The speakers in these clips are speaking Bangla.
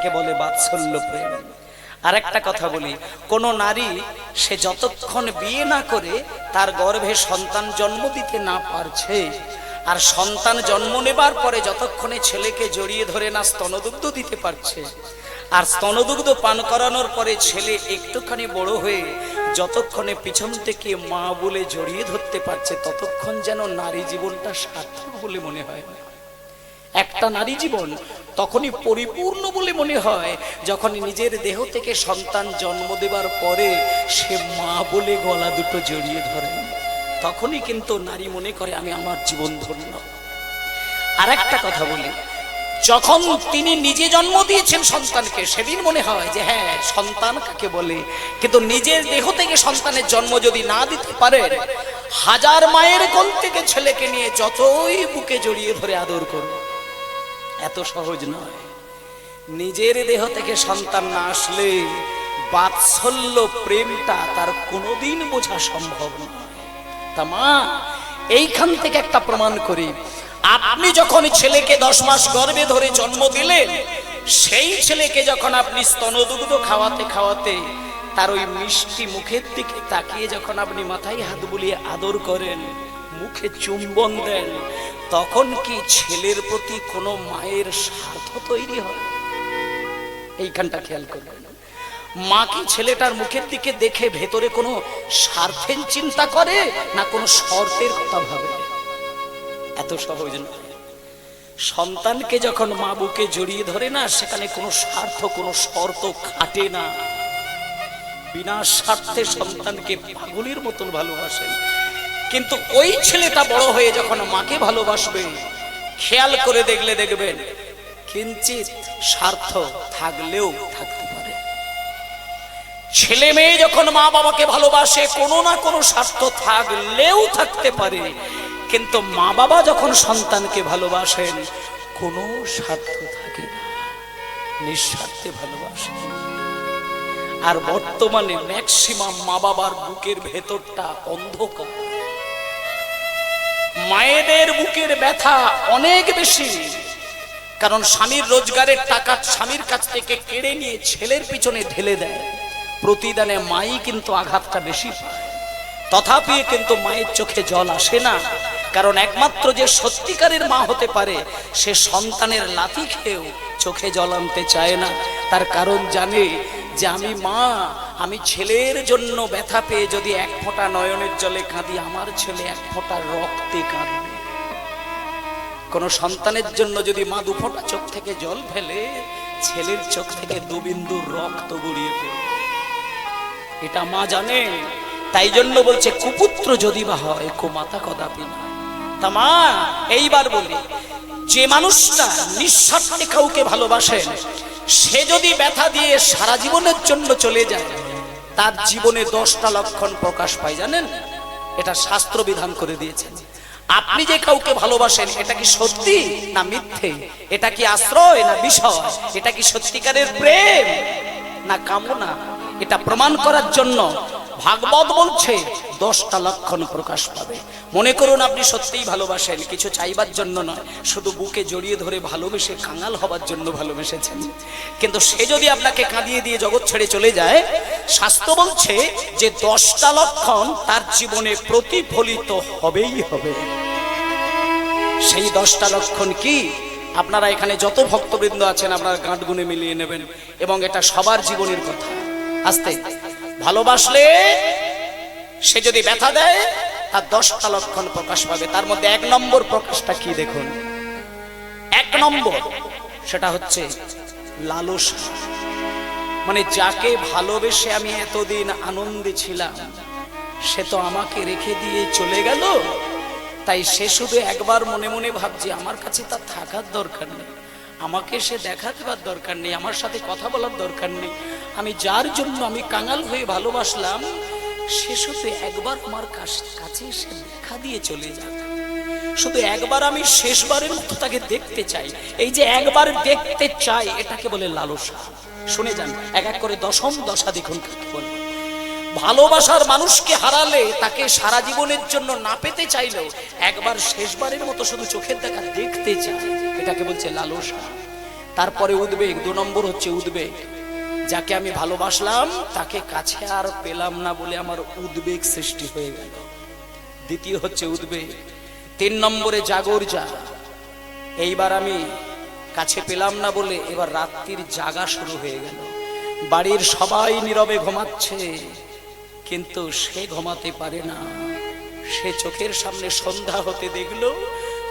কে বলে বাৎসল্য প্রেম। আর একটা কথা বলি, কোন নারী সে যতক্ষণ বিয়ে না করে, তার গর্ভে সন্তান জন্ম দিতে না পারছে। আর সন্তান জন্ম নেবার পরে যতক্ষণে ছেলেকে জড়িয়ে ধরে না স্তনদুগ্ধ দিতে পারছে, আর স্তনদুগ্ধ পান করানোর পরে ছেলে একটুখানি বড় হয়ে যতক্ষণে পিছন থেকে মা বলে জড়িয়ে ধরতে পারছে, ততক্ষণ যেন নারী জীবনটা সার্থক বলে মনে হয় না। একটা নারী জীবন তখনই পরিপূর্ণ বলে মনে হয় যখন নিজের দেহ থেকে সন্তান জন্ম দেবার পরে সে মা বলে গলা দুটো জড়িয়ে ধরে। তখনই কিন্তু নারী মনে করে, আমি আমার জীবন ধন্য। আর একটা কথা বলি, যখন তিনি নিজে জন্ম দিয়েছেন সন্তানকে, সেদিন মনে হয় যে হ্যাঁ সন্তান কাকে বলে? কিন্তু নিজের দেহ থেকে সন্তানের জন্ম যদি না দিতে পারেন হাজার মায়ের কোল থেকে ছেলেকে নিয়ে যতই বুকে জড়িয়ে ধরে আদর করুন এত সহজ নয়। নিজের দেহ থেকে সন্তান না আসলে বাৎসল্য প্রেমটা তার কোনোদিন বোঝা সম্ভব নয়। তা মা, এইখান থেকে একটা প্রমাণ করি। আপনি যখন ছেলেকে দশ মাস গর্ভে ধরে জন্ম দিলেন, সেই ছেলেকে যখন আপনি স্তনদুগ্ধ খাওয়াতে খাওয়াতে তার ওই মিষ্টি মুখের দিকে তাকিয়ে যখন আপনি মাথায় হাত বুলিয়ে আদর করেন মুখে চুম্বন দেন, তখন কি ছেলের প্রতি কোনো মায়ের স্বার্থ তৈরি হয়? এইখানটা খেয়াল করবেন। মা কি ছেলেটার মুখের দিকে দেখে ভেতরে কোনো স্বার্থের চিন্তা করে, না কোনো শর্তের কথা ভাবে? এত সহজ নয় সন্তানকে যখন মা বুকে জড়িয়ে ধরে না, সেখানে কোনো স্বার্থ, কোনো শর্ত খাটে না। বিনা স্বার্থে সন্তানকে পাগলির মতন ভালোবাসেন। কিন্তু ওই ছেলেটা বড় হয়ে যখন মাকে ভালোবাসবে, খেয়াল করে দেখলে দেখবেন কিঞ্চিত স্বার্থ থাকলেও থাকতে পারে। ছেলে মেয়ে যখন মা বাবাকে ভালোবাসে, কোনো না কোনো স্বার্থ থাকলেও থাকতে পারে। কিন্তু মা বাবা যখন সন্তানকে ভালোবাসেন, কোনো স্বার্থ থাকে না, নিঃস্বার্থে ভালোবাসেন আর বর্তমানে ম্যাক্সিমাম মা বাবার বুকের ভেতরটা অন্ধকার। মায়েদের বুকের ব্যথা অনেক বেশি। কারণ স্বামীর রোজগারের টাকা স্বামীর কাছ থেকে কেড়ে নিয়ে ছেলের পিছনে ঢেলে দেয়। প্রতিদানে মাই কিন্তু আঘাতটা বেশি তথাপি কিন্তু মায়ের চোখে জল আসে না। কারণ একমাত্র যে সত্যিকারের মা হতে পারে, সে সন্তানের লাথি খেয়েও চোখে জল আনতে চায় না। তার কারণ জানে যে আমি মা আমি ছেলের জন্য ব্যথা পেয়ে যদি এক ফোঁটা নয়নের জলে কাঁদি, আমার ছেলে এক ফোঁটা রক্তে কাঁদবে। কোন সন্তানের জন্য যদি মা দু ফোঁটা চোখ থেকে জল ফেলে, ছেলের চোখ থেকে দু বিন্দু রক্ত গড়িয়ে পড়বে। এটা মা জানে, তাই জন্য বলছে, কুপুত্র যদি বা হয়, কুমাতা কদাপি না। তা মা, এইবার বলি, যে মানুষটা নিঃস্বার্থে কাউকে ভালোবাসেন সে যদি ব্যথা দিয়ে সারা জীবনের জন্য চলে যায় তার জীবনে দশটা লক্ষণ প্রকাশ পায়, জানেন? এটা শাস্ত্র বিধান করে দিয়েছেন আপনি যে কাউকে ভালোবাসেন, এটা কি সত্যি না মিথ্যে? এটা কি আশ্রয় না বিষয়? এটা কি সত্যিকারের প্রেম? না কামনা। এটা প্রমাণ করার জন্য ভাগবত বলছে, দশটা লক্ষণ প্রকাশ পাবে। মনে করুন আপনি সত্যিই ভালোবাসেন, কিছু চাইবার জন্য নয়, শুধু বুকে জড়িয়ে ধরে ভালোবেসে, কাঙাল হবার জন্য ভালোবেসেছেন। কিন্তু সে যদি আপনাকে কাঁদিয়ে দিয়ে জগৎ ছেড়ে চলে যায়, শাস্ত্র বলছে যে দশটা লক্ষণ তার জীবনে প্রতিফলিত হবেই হবে। সেই দশটা লক্ষণ কি? আপনারা এখানে যত ভক্তবৃন্দ আছেন, আপনারা গাঁট গুনে মিলিয়ে নেবেন, এবং এটা সবার জীবনের কথা। আস্তে। ভালোবাসলে সে যদি ব্যথা দেয়, তার দশটা লক্ষণ প্রকাশ পাবে। তার মধ্যে এক নম্বর প্রকাশটা কি দেখুন? এক নম্বর সেটা হচ্ছে লালসা। মানে যাকে ভালোবেসে আমি এতদিন আনন্দে ছিলাম, সে তো আমাকে রেখে দিয়ে চলে গেল। তাই সে শুধু একবার মনে মনে ভাবছে, আমার কাছে তার থাকার দরকার নেই। আমাকে সে দেখা দেবার দরকার নেই। আমার সাথে কথা বলার দরকার নেই। আমি যার জন্য আমি কাঙাল হয়ে ভালোবাসলাম শুধু একবার আমার কাছ- এসে দেখা দিয়ে চলে যাক। শুধু একবার আমি শেষবারের মতো তাকে দেখতে চাই। এই যে একবার দেখতে চাই, এটাকে বলে লালসা। শুনে যান, এক এক করে দশম দশা দেখুন ভালোবাসার মানুষকে হারালে তাকে সারা জীবনের জন্য না পেতে চাইলেও একবার শেষবারের মতো শুধু চোখের দেখা দেখতে চায় এটাকে বলছে লালসা। তারপরে উদ্বেগ, দু নম্বর হচ্ছে উদ্বেগ। যাকে আমি ভালোবাসলাম, তাকে কাছে আর পেলাম না বলে আমার উদ্বেগ সৃষ্টি হয়ে গেল। দ্বিতীয় হচ্ছে উদ্বেগ। তিন নম্বরে জাগর যা। এইবার আমি কাছে পেলাম না বলে এবার রাত্রির জাগা শুরু হয়ে গেল। বাড়ির সবাই নীরবে ঘুমাচ্ছে, কিন্তু সে ঘুমাতে পারে না। সে চোখের সামনে সন্ধ্যা হতে দেখল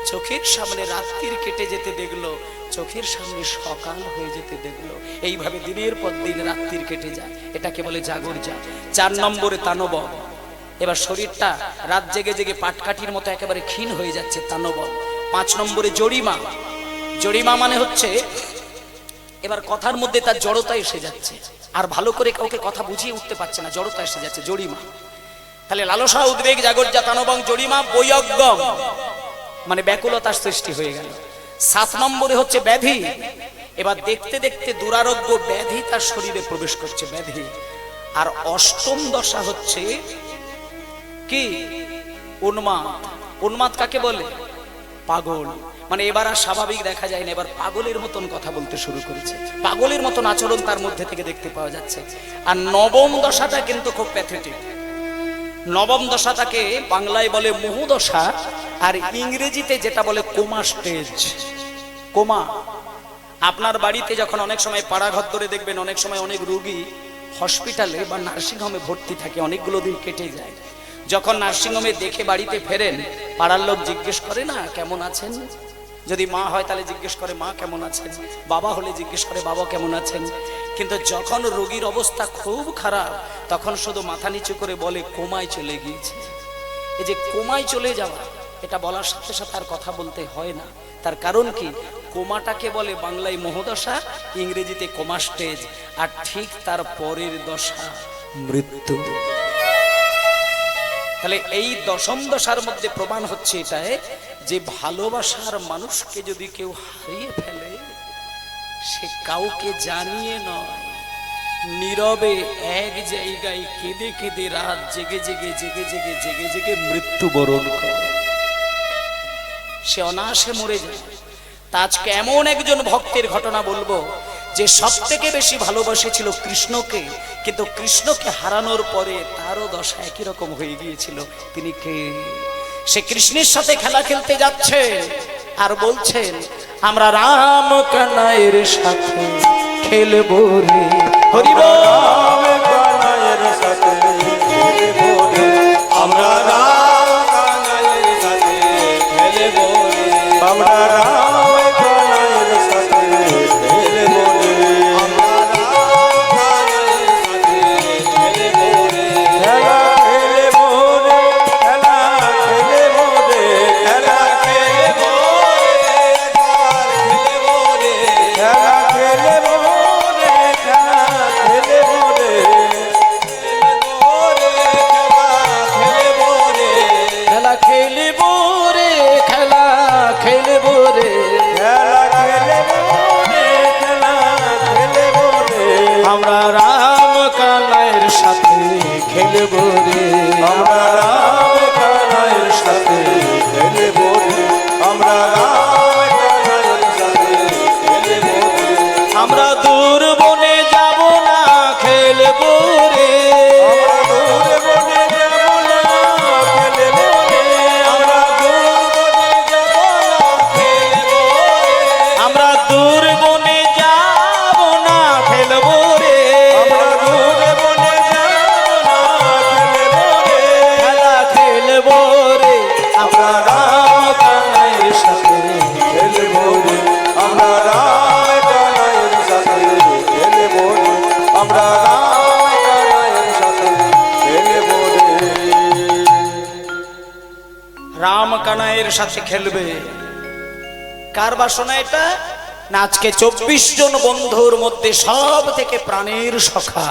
চোখের সামনে রাত্রির কেটে যেতে দেখল, চোখের সামনে সকাল হয়ে যেতে দেখল। এইভাবে দিনের পর দিন রাত্রির কেটে যায়। এটাকে বলে জাগর যা চার নম্বরে তানব। এবার শরীরটা রাত জেগে জেগে পাটকাঠির মতো একেবারে ক্ষীণ হয়ে যাচ্ছে তানব। পাঁচ নম্বরে জরিমা। জরিমা মানে হচ্ছে, এবার কথার মধ্যে তার জড়তা এসে যাচ্ছে। আর ভালো করে কাউকে কথা বুঝিয়ে উঠতে পারছে না, জড়তা এসে যাচ্ছে, জরিমা। তাহলে লালসা উদ্বেগ, জাগর জাতানবং জরিমা বৈয়জ্ঞম মানে ব্যাকুলতার সৃষ্টি হয়ে গেল। সাত নম্বরে হচ্ছে ব্যাধি। এবার দেখতে দেখতে দুরারোগ্য ব্যাধি তার শরীরে প্রবেশ করছে, ব্যাধি। আর অষ্টম দশা হচ্ছে কি? উন্মাদ। উন্মাদ কাকে বলে? পাগল। মানে এবার আর স্বাভাবিক দেখা যায় না, এবার পাগলের মতন কথা বলতে শুরু করেছে। পাগলের মতন আচরণ তার মধ্যে থেকে দেখতে পাওয়া যাচ্ছে। আর নবম দশাটা কিন্তু খুব প্যাথেটিক নবম দশাটাকে বাংলায় বলে মুহুদশা আর ইংরেজিতে যেটা বলে কোমা স্টেজ। কোমা। আপনার বাড়িতে যখন অনেক সময় পাড়াঘর ধরে দেখবেন, অনেক সময় অনেক রুগী হসপিটালে বা নার্সিংহোমে ভর্তি থাকে, অনেকগুলো দিন কেটে যায়। যখন নার্সিংহোমে দেখে বাড়িতে ফেরেন, পাড়ার লোক জিজ্ঞেস করে, না, কেমন আছেন? যদি মা হয় তাহলে জিজ্ঞেস করে, মা কেমন আছেন? বাবা হলে জিজ্ঞেস করে, বাবা কেমন আছেন? কিন্তু যখন রোগীর অবস্থা খুব খারাপ, তখন শুধু মাথা নিচু করে বলে, কোমায় চলে গিয়েছে। এই যে কোমায় চলে যাওয়া, এটা বলার সাথে সাথে আর কথা বলতে হয় না। তার কারণ কি? কোমাটাকে বলে বাংলায় মোহদশা, ইংরেজিতে কোমা স্টেজ আর ঠিক তার পরের দশা মৃত্যু। তাহলে এই দশম দশার মধ্যে প্রমাণ হচ্ছে এটাই যে ভালোবাসার মানুষকে যদি কেউ হারিয়ে ফেলে, সে কাউকে জানিয়ে নয়। নীরবে এক জায়গায় কেঁদে কেঁদে রাত জেগে জেগে জেগে জেগে জেগে জেগে মৃত্যুবরণ করে। সে অনায়াসে মরে যায়। তা আজকে এমন একজন ভক্তের ঘটনা বলব যে সব থেকে বেশি ভালোবাসেছিল কৃষ্ণকে, কিন্তু কৃষ্ণকে হারানোর পরে তারও দশা একই রকম হয়ে গিয়েছিল। তিনি কে? সে কৃষ্ণের সাথে খেলা খেলতে যাচ্ছে আর বলছেন, আমরা রাম কানাইয়ের সাথে খেলব রে। হরিব। আমরা রাম কানাইয়ের সাথে খেলবে। কার বাসনা এটা? না, আজকে চব্বিশ জন বন্ধুর মধ্যে সব থেকে প্রাণের সখা।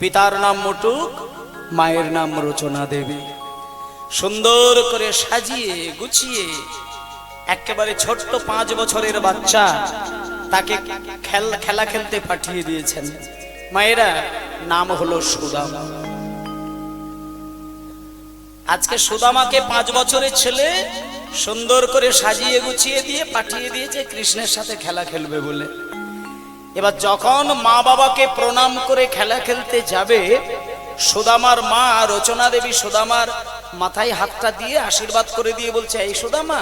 পিতার নাম মুটুক, মায়ের নাম রচনা দেবী। সুন্দর করে সাজিয়ে, গুছিয়ে, একেবারে ছোট্ট পাঁচ বছরের বাচ্চা তাকে খেলা খেলতে পাঠিয়ে দিয়েছেন। মায়েরা, নাম হলো সুদামা। আজকে সুদামাকে পাঁচ বছরের ছেলে সুন্দর করে সাজিয়ে গুছিয়ে দিয়ে পাঠিয়ে দিয়েছে কৃষ্ণের সাথে খেলা খেলবে বলে। এবার যখন মা বাবাকে প্রণাম করে খেলা খেলতে যাবে, সুদামার মা রচনা দেবী সুদামার মাথায় হাতটা দিয়ে আশীর্বাদ করে দিয়ে বলছে, এই সুদামা,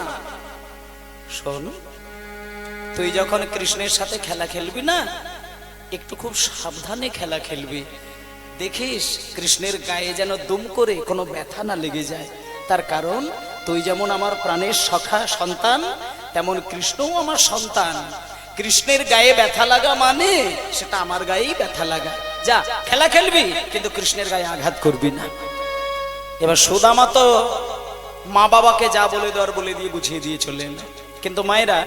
শোন, তুই যখন কৃষ্ণের সাথে খেলা খেলবি না, একটু খুব সাবধানে খেলা খেলবি। দেখিস, কৃষ্ণের গায়ে যেন দুম করে কোনো ব্যথা না লেগে যায়। তার কারণ, তুই যেমন আমার প্রাণের সখা, সন্তান, তেমন কৃষ্ণও আমার সন্তান। কৃষ্ণের গায়ে ব্যথা লাগা মানে সেটা আমার গায়েই ব্যথা লাগা। যা, খেলা খেলবি, কিন্তু কৃষ্ণের গায়ে আঘাত করবি না। এবার সুদামা তো মা বাবাকে যা বলে দেওয়ার বলে দিয়ে বুঝিয়ে দিয়ে চলেন কিন্তু মায়েরা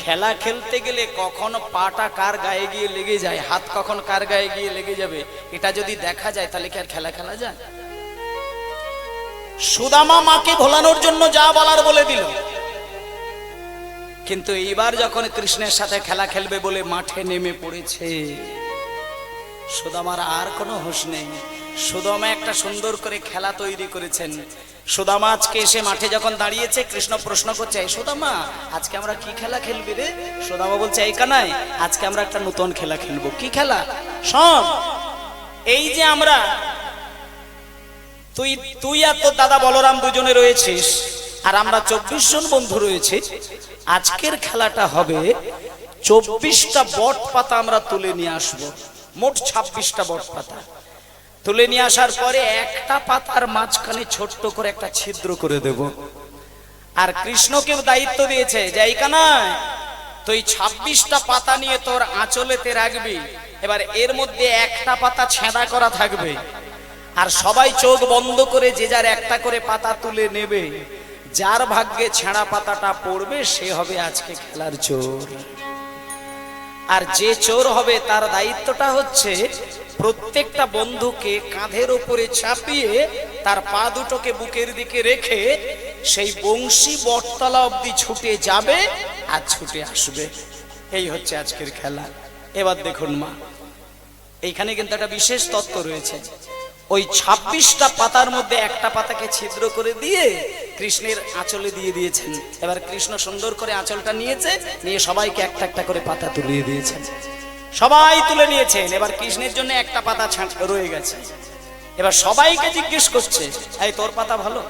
খেলা খেলতে গেলে কখন পাটা কার গায়ে গিয়ে লেগে যায়, হাত কখন কার গায়ে গিয়ে লেগে যাবে, এটা যদি দেখা যায় তাহলে কি আর খেলা খেলা যায়? সুদামা মাকে ভোলানোর জন্য যা বলার বলে দিল। কিন্তু এইবার যখন কৃষ্ণের সাথে খেলা খেলবে বলে মাঠে নেমে পড়েছে, সুদামার আর কোনো হুঁশ নেই। সুদামা একটা সুন্দর করে খেলা তৈরি করেছেন। সুদামা আজকে এসে মাঠে যখন দাঁড়িয়েছে, কৃষ্ণ প্রশ্ন করছে সুদামা, আজকে আমরা কি খেলা খেলবি রে? সুদামা বলছে, এই কানাই আজকে আমরা একটা নতুন খেলা খেলব। কি খেলা? শোন, এই যে আমরা, তুই তুই আর তোর দাদা বলরাম দুজনে রয়েছিস, আর আমরা চব্বিশ জন বন্ধু রয়েছে, আজকের খেলাটা হবে চব্বিশটা বট পাতা আমরা তুলে নিয়ে আসব। মোট ছাব্বিশটা বট পাতা তুলে নিয়ে আসার পরে একটা পাতার মাঝখানে ছোট্ট করে একটা ছিদ্র করে দেব। আর কৃষ্ণকে দায়িত্ব দিয়েছে তুই ছাব্বিশটা পাতা নিয়ে তোর আঁচলেতে রাখবি। এবার এর মধ্যে একটা পাতা ছেঁদা করা থাকবে। আর সবাই চোখ বন্ধ করে যে যার একটা করে পাতা তুলে নেবে। যার ভাগ্যে ছেঁড়া পাতাটা পড়বে, সে হবে আজকে খেলার চোর। আর যে চোর হবে, তার দায়িত্বটা হচ্ছে প্রত্যেকটা বন্ধুকে কাঁধের ওপরে চাপিয়ে তার পা দুটোকে বুকের দিকে রেখে সেই বংশী বটতলা অবধি ছুটে যাবে আর ছুটে আসবে। এই হচ্ছে আজকের খেলা। এবার দেখুন মা, এইখানে কিন্তু একটা বিশেষ তত্ত্ব রয়েছে। ওই ছাব্বিশটা পাতার মধ্যে একটা পাতাকে ছিদ্র করে দিয়ে কৃষ্ণের আঁচলে দিয়ে দিয়েছেন। এবার কৃষ্ণ সুন্দর করে আঁচলটা নিয়েছে, নিয়ে সবাইকে একটা একটা করে পাতা তুলিয়ে দিয়েছেন। সবাই তুলে নিয়েছেন। এবার কৃষ্ণের জন্য একটা পাতা রয়ে গেছে। এবার সবাইকে জিজ্ঞেস করছে, এই তোর পাতা ভালো?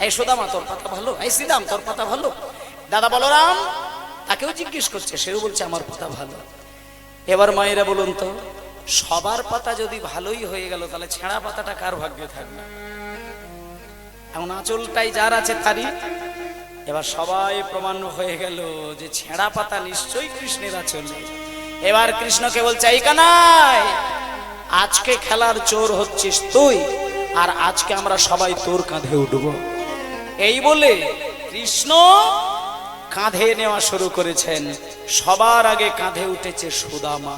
এই সুদামা, তোর পাতা ভালো? এই শ্রীরাম তোর পাতা ভালো? দাদা বলরাম তাকেও জিজ্ঞেস করছে, সেও বলছে, আমার পাতা ভালো। এবার মায়েরা বলুন তো, সবার পাতা যদি ভালোই হয়ে গেল, তাহলে ছেঁড়া পাতাটা কার ভাগ্যে থাকবে? এমন আঁচলটাই যার আছে তারই। এবার সবাই প্রমাণ হয়ে গেল যে ছেঁড়া পাতা নিশ্চয়ই কৃষ্ণের আঁচল। এবার কৃষ্ণকে বলছে, এই কানাই, আজকে খেলার চোর হচ্ছিস তুই, আর আজকে আমরা সবাই তোর কাঁধে উঠব। এই বলে কৃষ্ণ কাঁধে নেওয়া শুরু করেছেন। সবার আগে কাঁধে উঠেছে সুদামা।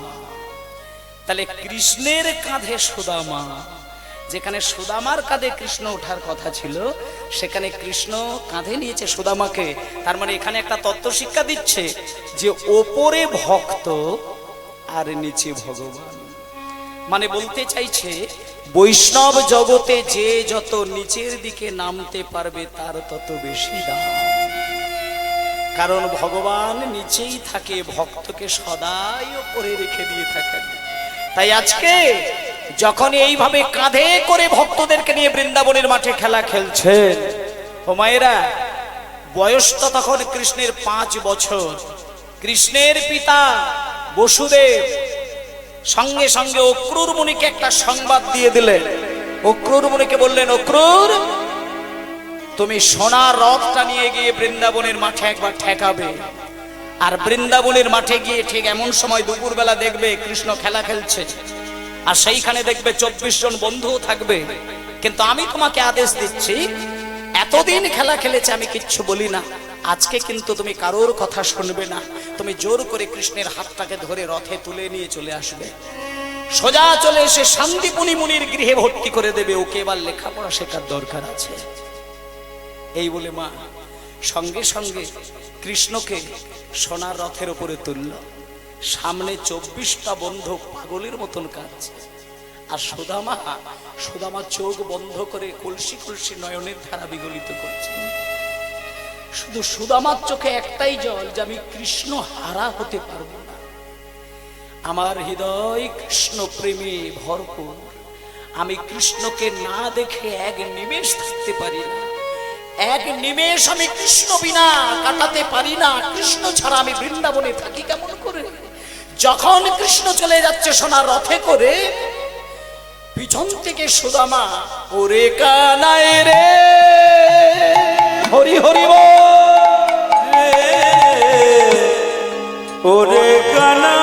তাহলে কৃষ্ণের কাঁধে সুদামা যেখানে সুদামার কাঁধে কৃষ্ণ ওঠার কথা ছিল, সেখানে কৃষ্ণ কাঁধে নিয়েছে সুদামাকে। তার মানে এখানে একটা তত্ত্ব শিক্ষা দিচ্ছে যে ওপরে ভক্ত আর নিচে ভগবান। মানে বলতে চাইছে, বৈষ্ণব জগতে যে যত নিচের দিকে নামতে পারবে, তার তত বেশি দাম। কারণ ভগবান নিচেই থাকে, ভক্তকে সদাই ওপরে রেখে দিয়ে থাকেন। তাই আজকে যখন এইভাবে কাঁধে করে ভক্তদেরকে নিয়ে বৃন্দাবনের মাঠে খেলা খেলছেন ও মায়েরা, বয়স তো তখন কৃষ্ণের পাঁচ বছর। কৃষ্ণের পিতা বসুদেব সঙ্গে সঙ্গে অক্রুর মুনিকে একটা সংবাদ দিয়ে দিলেন। অক্রুর মুনিকে বললেন, অক্রুর, তুমি সোনার রথটা নিয়ে গিয়ে বৃন্দাবনের মাঠে একবার ঠেকাবে। আর বৃন্দাবনের মাঠে গিয়ে ঠিক এমন সময় দুপুরবেলা দেখবে কৃষ্ণ খেলা খেলছে। আর সেইখানে দেখবে চব্বিশ জন বন্ধুও থাকবে। কিন্তু আমি তোমাকে আদেশ দিচ্ছি, এতদিন খেলা খেলেছে আমি কিচ্ছু বলি না। আজকে কিন্তু তুমি কারোর কথা শুনবে না। তুমি জোর করে কৃষ্ণের হাতটাকে ধরে রথে তুলে নিয়ে চলে আসবে। সোজা চলে এসে শান্তিপুনি মুনির গৃহে ভর্তি করে দেবে, ওকে এবার লেখাপড়া শেখার দরকার আছে। এই বলে মা সঙ্গে সঙ্গে কৃষ্ণকে সোনার রথের উপরে তুলল। সামনে চব্বিশটা বন্ধু পাগলের মতন কাঁদছে আর সুদামা সুদামা চোখ বন্ধ করে কলসি কলসি নয়নের ধারা বিগলিত করছে। শুধু সুদামার চোখে একটাই জল যে আমি কৃষ্ণ হারা হতে পারব না। আমার হৃদয় কৃষ্ণ প্রেমে ভরপুর। আমি কৃষ্ণকে না দেখে এক নিমেষ থাকতে পারি না। এক নিমেষ আমি কৃষ্ণ বিনা কাটাতে পারি না। কৃষ্ণ ছাড়া আমি বৃন্দাবনে থাকি কেমন করে? যখন কৃষ্ণ চলে যাচ্ছে সোনার রথে করে, পিছন থেকে সুদামা, ওরে কানাই রে, হরি হরি ওরে কানাই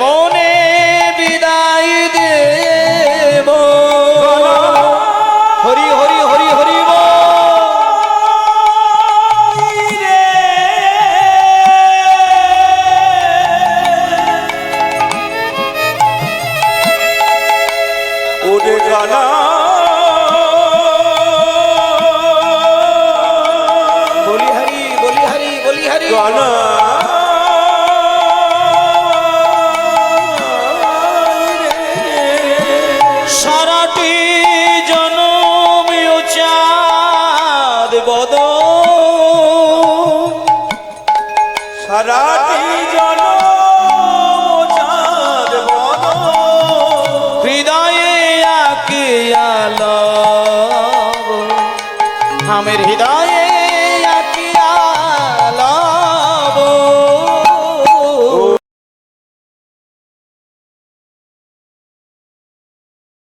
কেমনে সারাটি জনমিও চাঁদ বদ সারাটি